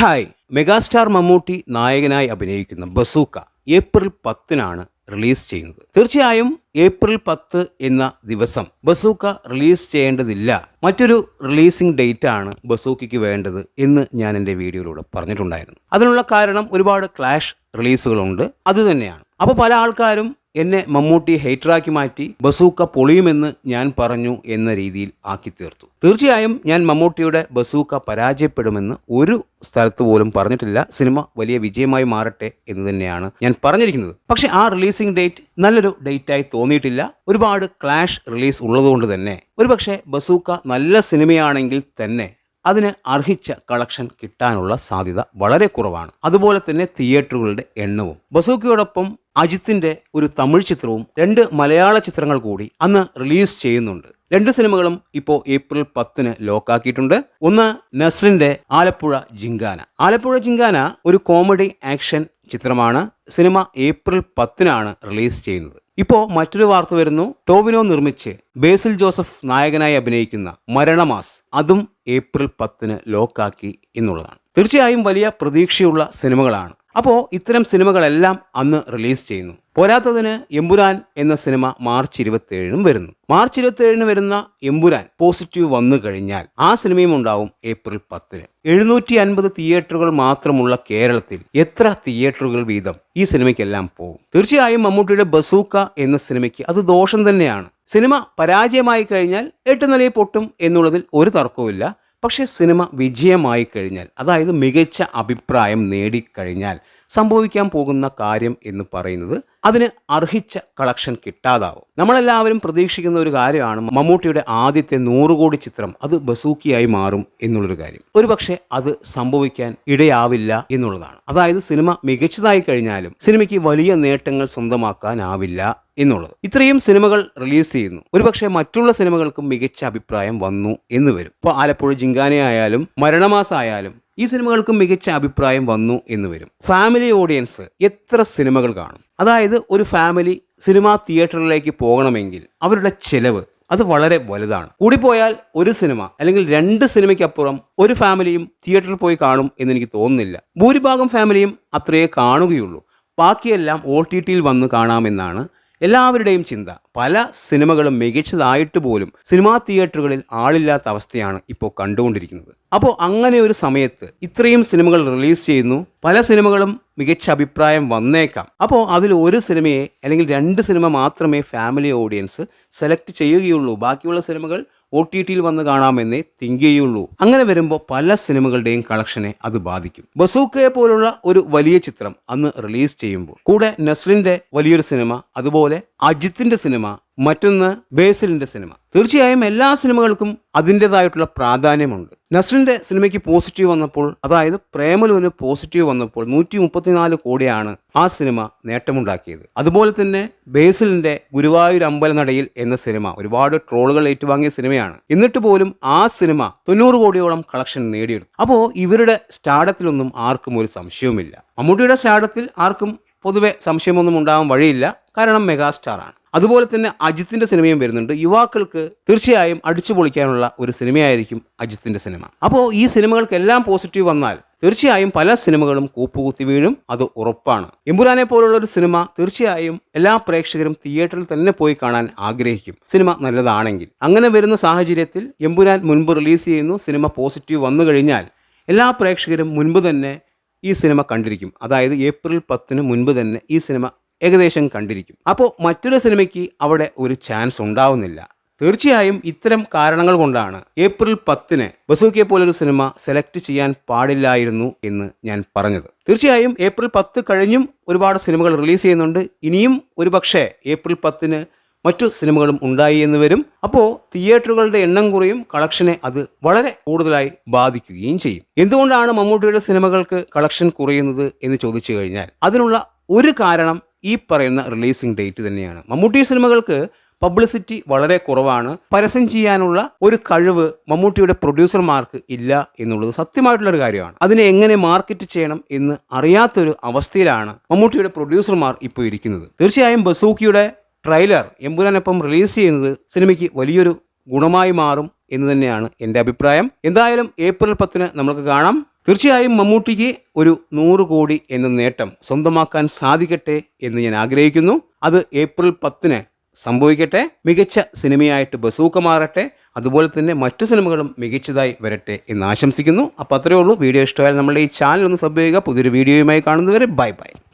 Hi. Megastar Mammootty നായകനായി അഭിനയിക്കുന്ന bazooka April പത്തിനാണ് റിലീസ് ചെയ്യുന്നത്. തീർച്ചയായും ഏപ്രിൽ പത്ത് എന്ന ദിവസം ബസൂക്ക റിലീസ് ചെയ്യേണ്ടതില്ല. മറ്റൊരു റിലീസിംഗ് ഡേറ്റ് ആണ് ബസൂക്കയ്ക്ക് വേണ്ടത് എന്ന് ഞാൻ എന്റെ വീഡിയോയിലൂടെ പറഞ്ഞിട്ടുണ്ടായിരുന്നു. അതിനുള്ള കാരണം ഒരുപാട് ക്ലാഷ് റിലീസുകളുണ്ട്. അത് തന്നെയാണ്. അപ്പോൾ പല ആൾക്കാരും എന്നെ മമ്മൂട്ടി ഹെയ്റ്ററാക്കി മാറ്റി ബസൂക്ക പൊളിയുമെന്ന് ഞാൻ പറഞ്ഞു എന്ന രീതിയിൽ ആക്കി തീർത്തു. തീർച്ചയായും ഞാൻ മമ്മൂട്ടിയുടെ ബസൂക്ക പരാജയപ്പെടുമെന്ന് ഒരു സ്ഥലത്ത് പോലും പറഞ്ഞിട്ടില്ല. സിനിമ വലിയ വിജയമായി മാറട്ടെ എന്ന് തന്നെയാണ് ഞാൻ പറഞ്ഞിരിക്കുന്നത്. പക്ഷെ ആ റിലീസിംഗ് ഡേറ്റ് നല്ലൊരു ഡേറ്റായി തോന്നിയിട്ടില്ല. ഒരുപാട് ക്ലാഷ് റിലീസ് ഉള്ളതുകൊണ്ട് തന്നെ. ഒരുപക്ഷെ ബസൂക്ക നല്ല സിനിമയാണെങ്കിൽ തന്നെ അതിന് അർഹിച്ച കളക്ഷൻ കിട്ടാനുള്ള സാധ്യത വളരെ കുറവാണ്. അതുപോലെ തന്നെ തിയേറ്ററുകളുടെ എണ്ണവും. ബസൂക്കിയോടൊപ്പം അജിത്തിന്റെ ഒരു തമിഴ് ചിത്രവും രണ്ട് മലയാള ചിത്രങ്ങൾ കൂടി അന്ന് റിലീസ് ചെയ്യുന്നുണ്ട്. രണ്ട് സിനിമകളും ഇപ്പോൾ ഏപ്രിൽ പത്തിന് ലോക്കാക്കിയിട്ടുണ്ട്. ഒന്ന് നസ്രിന്റെ ആലപ്പുഴ ജിങ്കാന. ആലപ്പുഴ ജിങ്കാന ഒരു കോമഡി ആക്ഷൻ ചിത്രമാണ്. സിനിമ ഏപ്രിൽ പത്തിനാണ് റിലീസ് ചെയ്യുന്നത്. ഇപ്പോൾ മറ്റൊരു വാർത്ത വരുന്നു. ടോവിനോ നിർമ്മിച്ച് ബേസിൽ ജോസഫ് നായകനായി അഭിനയിക്കുന്ന മരണമാസ്. അതും ഏപ്രിൽ പത്തിന് ലോക്കാക്കി എന്നുള്ളതാണ്. തീർച്ചയായും വലിയ പ്രതീക്ഷയുള്ള സിനിമകളാണ്. അപ്പോൾ ഇത്തരം സിനിമകളെല്ലാം അന്ന് റിലീസ് ചെയ്യുന്നു. പോരാത്തതിന് എമ്പുരാൻ എന്ന സിനിമ മാർച്ച് ഇരുപത്തിയേഴിനും വരുന്നു. മാർച്ച് ഇരുപത്തിയേഴിന് വരുന്ന എമ്പുരാൻ പോസിറ്റീവ് വന്നു കഴിഞ്ഞാൽ ആ സിനിമയും ഉണ്ടാവും ഏപ്രിൽ പത്തിന്. എഴുന്നൂറ്റി അൻപത് തിയേറ്ററുകൾ മാത്രമുള്ള കേരളത്തിൽ എത്ര തിയേറ്ററുകൾ വീതം ഈ സിനിമയ്ക്കെല്ലാം പോകും തീർച്ചയായും മമ്മൂട്ടിയുടെ ബസൂക്ക എന്ന സിനിമയ്ക്ക് അത് ദോഷം തന്നെയാണ്. സിനിമ പരാജയമായി കഴിഞ്ഞാൽ എട്ട് പൊട്ടും എന്നുള്ളതിൽ ഒരു തർക്കവുമില്ല. പക്ഷേ സിനിമ വിജയമായി കഴിഞ്ഞാൽ അതായത് മികച്ച അഭിപ്രായം നേടിക്കഴിഞ്ഞാൽ സംഭവിക്കാൻ പോകുന്ന കാര്യം എന്ന് പറയുന്നത് അതിന് അർഹിച്ച കളക്ഷൻ കിട്ടാതാവും. നമ്മളെല്ലാവരും പ്രതീക്ഷിക്കുന്ന ഒരു കാര്യമാണ് മമ്മൂട്ടിയുടെ ആദ്യത്തെ നൂറ് കോടി ചിത്രം അത് ബസൂക്കിയായി മാറും എന്നുള്ളൊരു കാര്യം. ഒരുപക്ഷെ അത് സംഭവിക്കാൻ ഇടയാവില്ല എന്നുള്ളതാണ്. അതായത് സിനിമ മികച്ചതായി കഴിഞ്ഞാലും സിനിമയ്ക്ക് വലിയ നേട്ടങ്ങൾ സ്വന്തമാക്കാനാവില്ല എന്നുള്ളത്. ഇത്രയും സിനിമകൾ റിലീസ് ചെയ്യുന്നു. ഒരുപക്ഷെ മറ്റുള്ള സിനിമകൾക്കും മികച്ച അഭിപ്രായം വന്നു എന്ന് വരും. ഇപ്പോൾ ആലപ്പുഴ ജിങ്കാനയായാലും മരണമാസായാലും ഈ സിനിമകൾക്ക് മികച്ച അഭിപ്രായം വന്നു എന്ന് വരും. ഫാമിലി ഓഡിയൻസ് എത്ര സിനിമകൾ കാണും? അതായത് ഒരു ഫാമിലി സിനിമാ തിയേറ്ററിലേക്ക് പോകണമെങ്കിൽ അവരുടെ ചെലവ് അത് വളരെ വലുതാണ്. കൂടിപ്പോയാൽ ഒരു സിനിമ അല്ലെങ്കിൽ രണ്ട് സിനിമയ്ക്കപ്പുറം ഒരു ഫാമിലിയും തിയേറ്ററിൽ പോയി കാണും എന്ന് എനിക്ക് തോന്നുന്നില്ല. ഭൂരിഭാഗം ഫാമിലിയും അത്രയേ കാണുകയുള്ളൂ. ബാക്കിയെല്ലാം ഒ ടി ടിയിൽ വന്ന് കാണാമെന്നാണ് എല്ലാവരുടെയും ചിന്ത. പല സിനിമകളും മികച്ചതായിട്ട് പോലും സിനിമാ തിയേറ്ററുകളിൽ ആളില്ലാത്ത അവസ്ഥയാണ് ഇപ്പോൾ കണ്ടുകൊണ്ടിരിക്കുന്നത്. അപ്പോൾ അങ്ങനെ ഒരു സമയത്ത് ഇത്രയും സിനിമകൾ റിലീസ് ചെയ്യുന്നു. പല സിനിമകളും മികച്ച അഭിപ്രായം വന്നേക്കാം. അപ്പോൾ അതിൽ ഒരു സിനിമയെ അല്ലെങ്കിൽ രണ്ട് സിനിമ മാത്രമേ ഫാമിലി ഓഡിയൻസ് സെലക്ട് ചെയ്യുകയുള്ളൂ. ബാക്കിയുള്ള സിനിമകൾ ഒ ടി ടിയിൽ വന്ന് കാണാമെന്നേ തിങ്ക് ചെയ്യുള്ളൂ അങ്ങനെ വരുമ്പോൾ പല സിനിമകളുടെയും കളക്ഷനെ അത് ബാധിക്കും. ബസൂക്കയെ പോലുള്ള ഒരു വലിയ ചിത്രം അന്ന് റിലീസ് ചെയ്യുമ്പോൾ കൂടെ നസ്ലിന്റെ വലിയൊരു സിനിമ അതുപോലെ അജിത്തിന്റെ സിനിമ മറ്റൊന്ന് ബേസിലിന്റെ സിനിമ. തീർച്ചയായും എല്ലാ സിനിമകൾക്കും അതിന്റെതായിട്ടുള്ള പ്രാധാന്യമുണ്ട്. നസ്ലിന്റെ സിനിമയ്ക്ക് പോസിറ്റീവ് വന്നപ്പോൾ അതായത് പ്രേമലുവിന് പോസിറ്റീവ് വന്നപ്പോൾ നൂറ്റി മുപ്പത്തിനാല് കോടിയാണ് ആ സിനിമ നേട്ടമുണ്ടാക്കിയത്. അതുപോലെ തന്നെ ബേസിലിന്റെ ഗുരുവായൂർ അമ്പലനടയിൽ എന്ന സിനിമ ഒരുപാട് ട്രോളുകൾ ഏറ്റുവാങ്ങിയ സിനിമയാണ്. എന്നിട്ട് പോലും ആ സിനിമ തൊണ്ണൂറ് കോടിയോളം കളക്ഷൻ നേടിയെടുത്തു. അപ്പോൾ ഇവരുടെ സ്റ്റാഡത്തിലൊന്നും ആർക്കും ഒരു സംശയവുമില്ല. മമ്മൂട്ടിയുടെ സ്റ്റാഡത്തിൽ ആർക്കും പൊതുവെ സംശയമൊന്നും ഉണ്ടാവാൻ വഴിയില്ല. കാരണം മെഗാസ്റ്റാർ ആണ് അതുപോലെ തന്നെ അജിത്തിന്റെ സിനിമയും വരുന്നുണ്ട്. യുവാക്കൾക്ക് തീർച്ചയായും അടിച്ചു പൊളിക്കാനുള്ള ഒരു സിനിമയായിരിക്കും അജിത്തിന്റെ സിനിമ. അപ്പോൾ ഈ സിനിമകൾക്കെല്ലാം പോസിറ്റീവ് വന്നാൽ തീർച്ചയായും പല സിനിമകളും കൂപ്പുകുത്തി വീഴും. അത് ഉറപ്പാണ്. എമ്പുരാനെ പോലുള്ള ഒരു സിനിമ തീർച്ചയായും എല്ലാ പ്രേക്ഷകരും തിയേറ്ററിൽ തന്നെ പോയി കാണാൻ ആഗ്രഹിക്കും. സിനിമ നല്ലതാണെങ്കിൽ. അങ്ങനെ വരുന്ന സാഹചര്യത്തിൽ എമ്പുരാൻ മുൻപ് റിലീസ് ചെയ്യുന്നു. സിനിമ പോസിറ്റീവ് വന്നു കഴിഞ്ഞാൽ എല്ലാ പ്രേക്ഷകരും മുൻപ് തന്നെ ഈ സിനിമ കണ്ടിരിക്കും. അതായത് ഏപ്രിൽ പത്തിന് മുൻപ് തന്നെ ഈ സിനിമ ഏകദേശം കണ്ടിരിക്കും. അപ്പോൾ മറ്റൊരു സിനിമയ്ക്ക് അവിടെ ഒരു ചാൻസ് ഉണ്ടാവുന്നില്ല. തീർച്ചയായും ഇത്തരം കാരണങ്ങൾ കൊണ്ടാണ് ഏപ്രിൽ പത്തിന് ബസൂക്കിയെ പോലൊരു സിനിമ സെലക്ട് ചെയ്യാൻ പാടില്ലായിരുന്നു എന്ന് ഞാൻ പറഞ്ഞത്. തീർച്ചയായും ഏപ്രിൽ പത്ത് കഴിഞ്ഞും ഒരുപാട് സിനിമകൾ റിലീസ് ചെയ്യുന്നുണ്ട്. ഇനിയും ഒരുപക്ഷെ ഏപ്രിൽ പത്തിന് മറ്റു സിനിമകളും ഉണ്ടായി എന്ന് വരും. അപ്പോൾ തിയേറ്ററുകളുടെ എണ്ണം കുറയും കളക്ഷനെ അത് വളരെ കൂടുതലായി ബാധിക്കുകയും ചെയ്യും. എന്തുകൊണ്ടാണ് മമ്മൂട്ടിയുടെ സിനിമകൾക്ക് കളക്ഷൻ കുറയുന്നത് എന്ന് ചോദിച്ചു കഴിഞ്ഞാൽ അതിനുള്ള ഒരു കാരണം ഈ പറയുന്ന റിലീസിംഗ് ഡേറ്റ് തന്നെയാണ്. മമ്മൂട്ടി സിനിമകൾക്ക് പബ്ലിസിറ്റി വളരെ കുറവാണ്. പരസ്യം ചെയ്യാനുള്ള ഒരു കഴിവ് മമ്മൂട്ടിയുടെ പ്രൊഡ്യൂസർമാർക്ക് ഇല്ല എന്നുള്ളത് സത്യമായിട്ടുള്ളൊരു കാര്യമാണ്. അതിനെ എങ്ങനെ മാർക്കറ്റ് ചെയ്യണം എന്ന് അറിയാത്തൊരു അവസ്ഥയിലാണ് മമ്മൂട്ടിയുടെ പ്രൊഡ്യൂസർമാർ ഇപ്പോൾ ഇരിക്കുന്നത്. തീർച്ചയായും ബസൂക്കിയുടെ ട്രെയിലർ എമ്പുരാനൊപ്പം റിലീസ് ചെയ്യുന്നത് സിനിമയ്ക്ക് വലിയൊരു ഗുണമായി മാറും എന്ന് തന്നെയാണ് എന്റെ അഭിപ്രായം. എന്തായാലും ഏപ്രിൽ പത്തിന് നമുക്ക് കാണാം. തീർച്ചയായും മമ്മൂട്ടിക്ക് ഒരു നൂറ് കോടി എന്ന നേട്ടം സ്വന്തമാക്കാൻ സാധിക്കട്ടെ എന്ന് ഞാൻ ആഗ്രഹിക്കുന്നു. അത് ഏപ്രിൽ പത്തിന് സംഭവിക്കട്ടെ. മികച്ച സിനിമയായിട്ട് ബസൂക്ക മാറട്ടെ. അതുപോലെ തന്നെ മറ്റു സിനിമകളും മികച്ചതായി വരട്ടെ എന്ന് ആശംസിക്കുന്നു. അപ്പോൾ അത്രയേ ഉള്ളൂ. വീഡിയോ ഇഷ്ടമായാൽ നമ്മുടെ ഈ ചാനൽ ഒന്ന് സബ് ചെയ്യുക. പുതിയൊരു വീഡിയോയുമായി കാണുന്നവരെ ബൈ ബൈ.